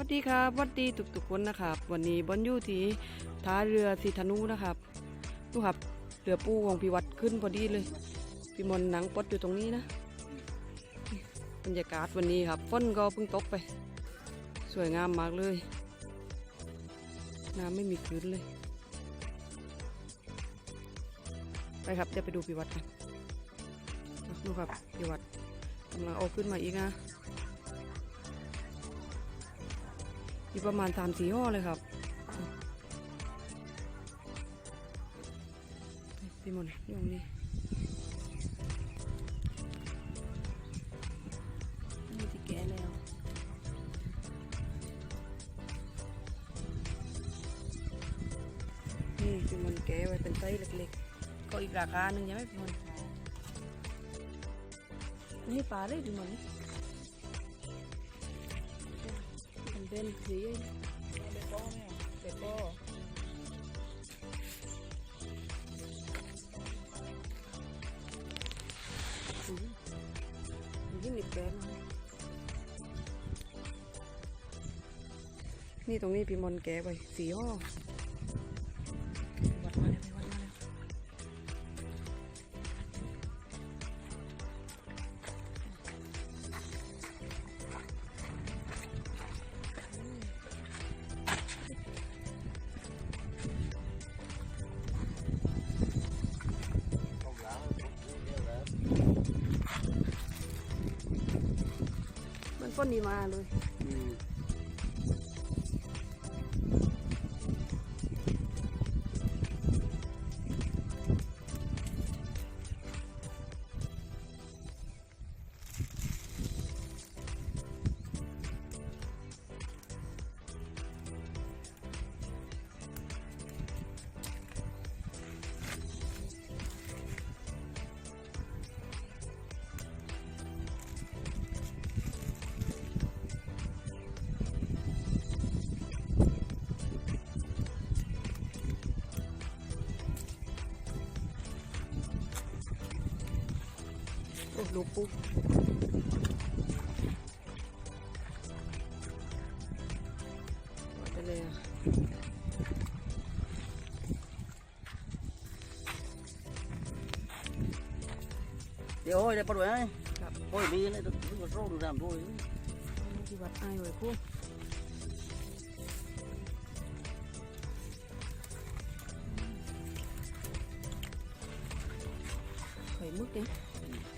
วัสดีครับสวัสดีทุกๆคนนะครับ วันนี้บอนยู่ที่ท่าเรือสีธนูนะครับดูครับเรือปูของพี่วัดขึ้นพอดีเลยพี่มนหนังปดอยู่ตรงนี้นะบรรยากาศวันนี้ครับฝนก็เพิ่งตกไป สวยงามมากเลย น้ำไม่มีคลื่นเลย ไปครับเดี๋ยวไปดูพี่วัดกันดูครับพี่วัดกำลังเอาขึ้นมาอีกนะ มีประมาณสามสี่ห่อเลยครับพี่มนต์อยู่ตรงนี้นี่ที่แกะแล้วนี่พี่มนต์แกะไว้เป็นไส้เล็กๆ ก็อีกราคาหนึ่งใช่ไหมพี่มนต์นี่ปลาเลยพี่มนต์เป็น เป็นสีเด็กโก้เนี่ยเด็กโก้อืมยิ่งอีกแป๊บนนี่ตรงนี้พี่มนแกไปสีห่อ มันป้นดีมาเลย โอ้ลูกปุ๊บไปเลยอะเดี๋ยวโอ้ยได้ปลาด้วย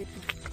Thank you.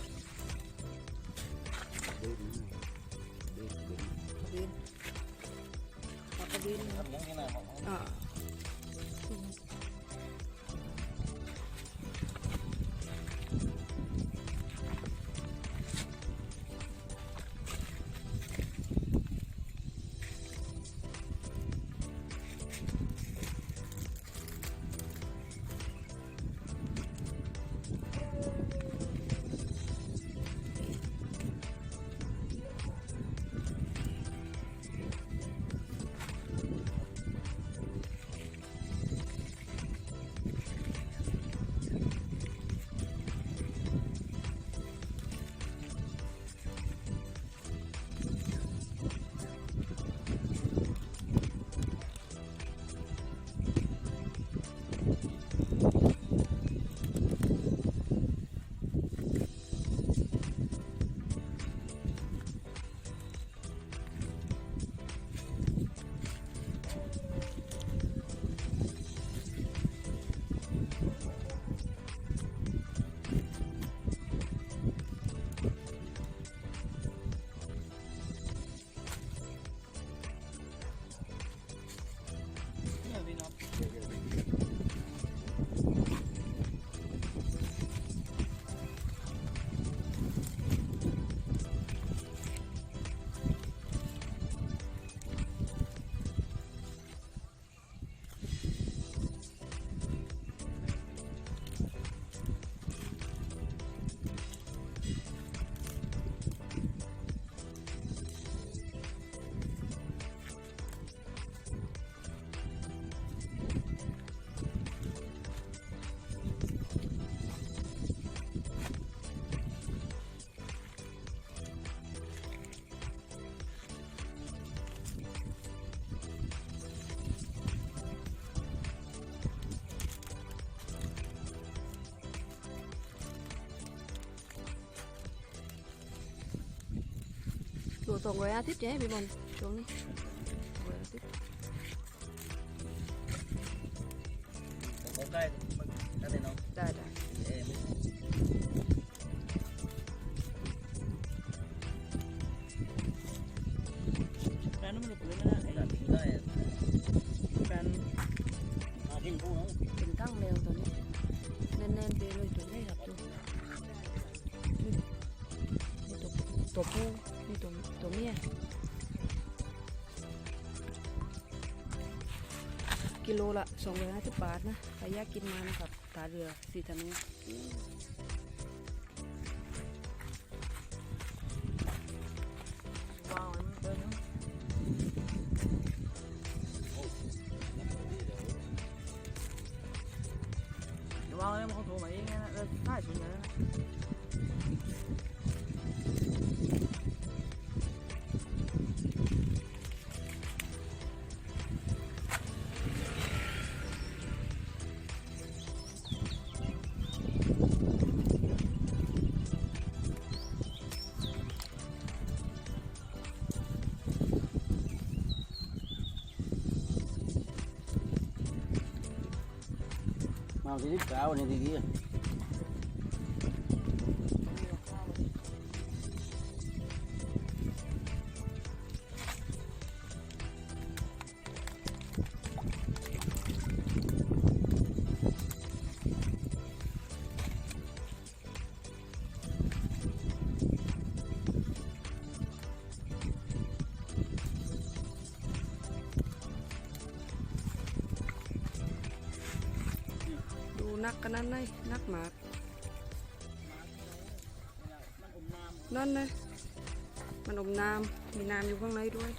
ตัวสองร้อยห้าสิบใช่ไหมพี่บอลช่วงนี้สองร้อยห้าสิบ Có cái cái này nó ได้ไตัวเมียกิโลละสองร้อยห้าสิบบาทนะใครอยากกินมานะครับ ตาเรือสีธนู wow em tên nó. Wow em không thua mày nghe nó phải chuyện này. mau thì đít cáo này thì kia ดูนัก mau jadi kau nih dia นักันนั่นเลยนักหมากนั่นเลยมันอมน้ำมีน้ำอยู่ข้างในด้วย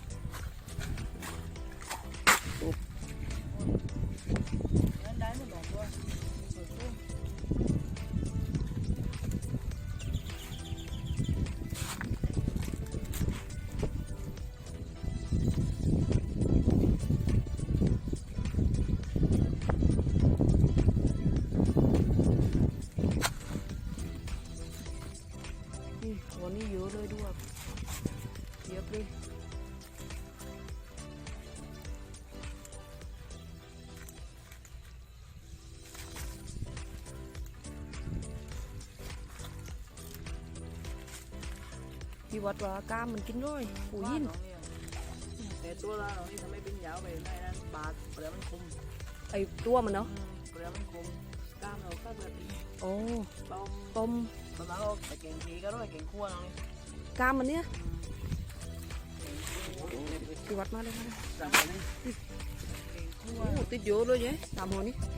พี่วัดว่ากล้ามมันกินด้วยปูยิน Để tua ra rồi thì mấy pin dạo về này đang bạc, rồi mình khùng. ไอตัวมันเนาะ Rồi mình khùng. Cam rồi các bạn โอ้ bông ต้ม mà bảo đâu phải kiện gì cái đó là kiện cua nào đi กล้ามมันเนี่ยพี่วัดมาเลยมาเลย Làm cái này โอ้ติดเยอะเลยเนี่ยตามหัวนี่แน่นๆไปเลยตัว làm một neo của สามหม้อสีเหลืองนี่เหรอเอาดูได้เ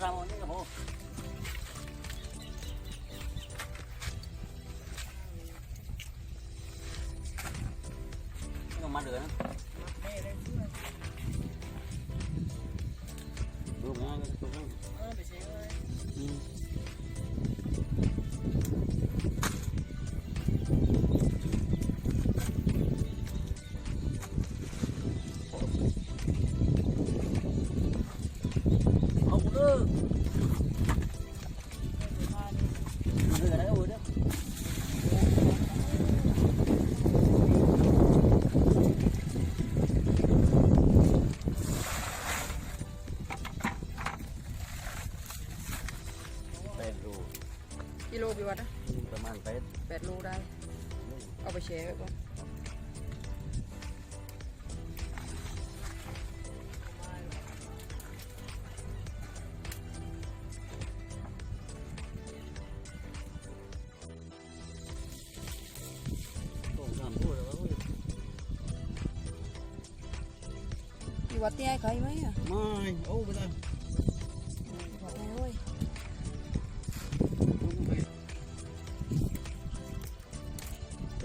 cái ประมาณแปดแปดโลได้ เอาไปแชร์ไว้ก่อน Còn làm thôi rồi. พี่วัดที่ให้ใครไหมอะ ไม่ โอ้ไปเล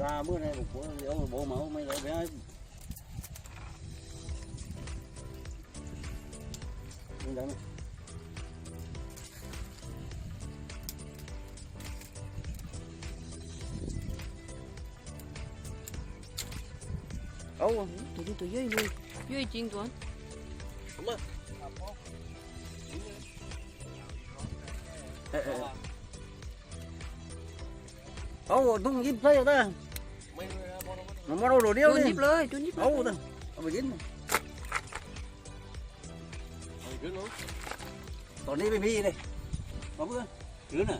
ba bữa nay một của ông bộ mẫu mấy lại bé Đúng đấy. Ấu, tụi từ dưới nuôi, dưới chiên tụi anh. Đúng rồi. Ấu, đúng im phê rồi đó. วนี้ตัวใหญ่เลยใหญ่จริงตัวนั้น Đúng rồi. Ê, ê, ê. Ô, tung dính phê rồi ta. Mà mua đâu đồ โด điêu น đi. ยิบเลยโดนยิบเลย Ô, ta. Ô, mà dính. Còn đi bên mi đây. Có bữa. Cứ nè.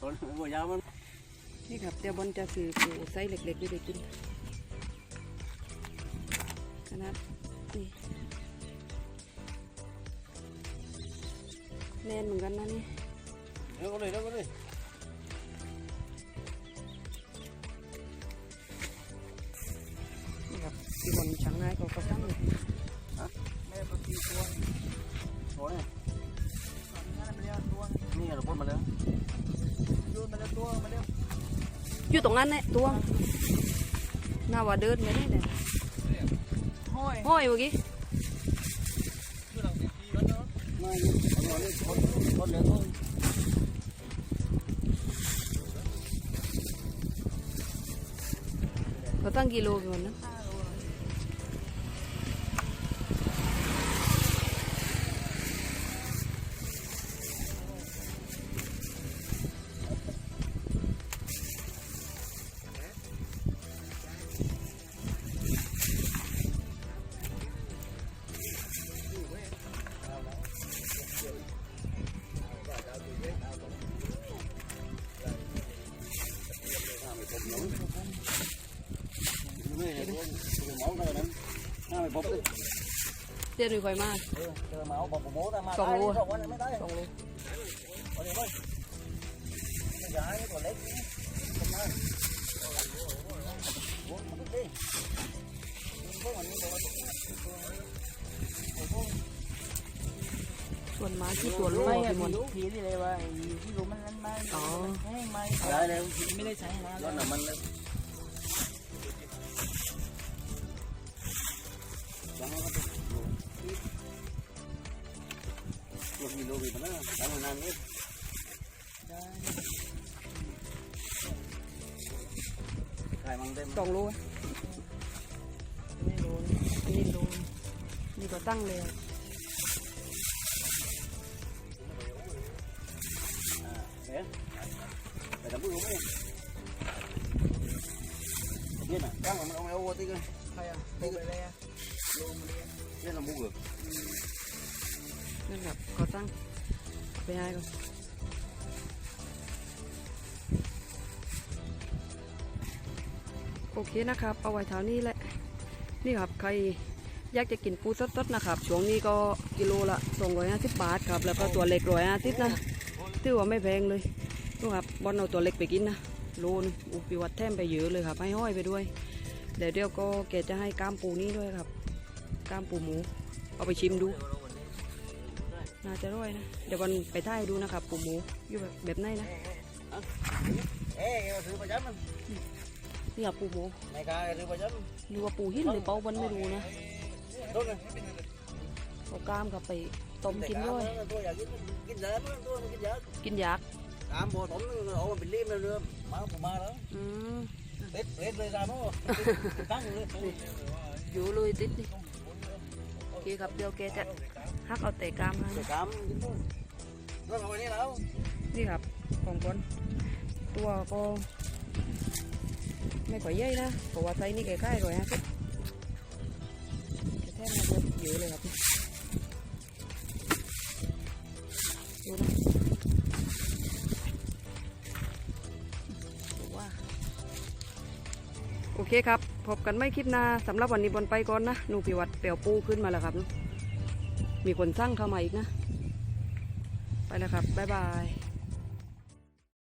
Còn ngồi nhau mà. นี่ครับเดี๋ยวบอลจะซื้อปูไซส์เล็กๆไปกินขนาดนี่แน่นเหมือนกันนะนี่ Đâu có đi, đâu có đi. นี่ครับ อยู่ตรงนั้นแหละตัวน่าว่าเดินไม่ได้เลยห้อยห้อยเมื่อกี้ Mai, con đi, con, con lớn thôi. เขาตั้งกิโลก่อนนะ Hai mày bọc đi. เดี๋ยวดูค่อยมา Ừ, chờ máu bọc của bố ra mà. Còn Ai đi, luôn. rộng quá này mới tới. สองโล Còn đi thôi. Bây giờ ai còn lấy cái- Cầm ra. Bố, bố đi. Bố mà như thế là- ส่วนไม้ที่ตัวโลไม่พี่อะมอนรู้ผีที่เลยว่าไอ้ที่รู้มันนั้นไม่อ๋อแห้งไม่ Đây, đây. ไม่ได้ใช้นาน Đó là mình đây. Đó, นี่ก็ตั้งเลย Thế. Phải đóng bụi đúng không? Biết à? Đang mà ông eo tí cơ. ใครอะโลไปเลยอะโลมาเลยอะ Thế là mua được. นั่นครับก็ตั้งไปให้ก่อนโอเคนะครับ เอาไว้เท่านี้แหละ นี่ครับใคร อยากจะกินปูสดๆนะครับ ช่วงนี้ก็กิโลละ250บาทครับ แล้วก็ตัวเล็กร้อยห้าสิบนะถือว่าไม่แพงเลยดูครับบอลเอาตัวเล็กไปกินนะโลนึงอุปิวัดแทมไปเยอะเลยครับ ให้ห้อยไปด้วย เดี๋ยวเดี๋ยวก็แกจะให้กล้ามปูนี้ด้วยครับกล้ามปูหมู เอาไปชิมดู น่าจะร่อยนะ เดี๋ยววันไปท่ายดูนะครับ ปูหมูอยู่แบบแบบไหนนะ Ê, thử bà chấm anh. นี่ครับปูหมู Này ca, thử bà chấm. หรือว่าปูหินหรือเปล่าวันไม่รู้นะ Tốt này. เอากล้ามกับไปต้มกินด้วย Tôi giờ kín- kín dở lắm, tôi kín dở. กินยาก Cám bò tổn nó ổ bị liêm lên luôn. Má của ma đó. อืม Tết, Tết lên ra nó. Căng lên. อยู่เลยติดนี่โอเคครับเดี๋ยวแกจะหักเอาแต่กล้ามให้ Để cám dính thôi. Nó ngồi đây đâu? นี่ครับของคนตัวก็ไม่ค่อยใหญ่นะเพราะว่าไซส์นี่แกค่ายร้อยห้าสิบแค่มาตัว เยอะเลยครับดูนะว่าโอเคครับ พบกันไม่คลิปหน้าสำหรับวันนี้บนไปก่อนนะหนูพิวัตรเปลวปูขึ้นมาแล้วครับ มีคนสร้างเข้ามาอีกนะ ไปแล้วครับ บ๊ายบาย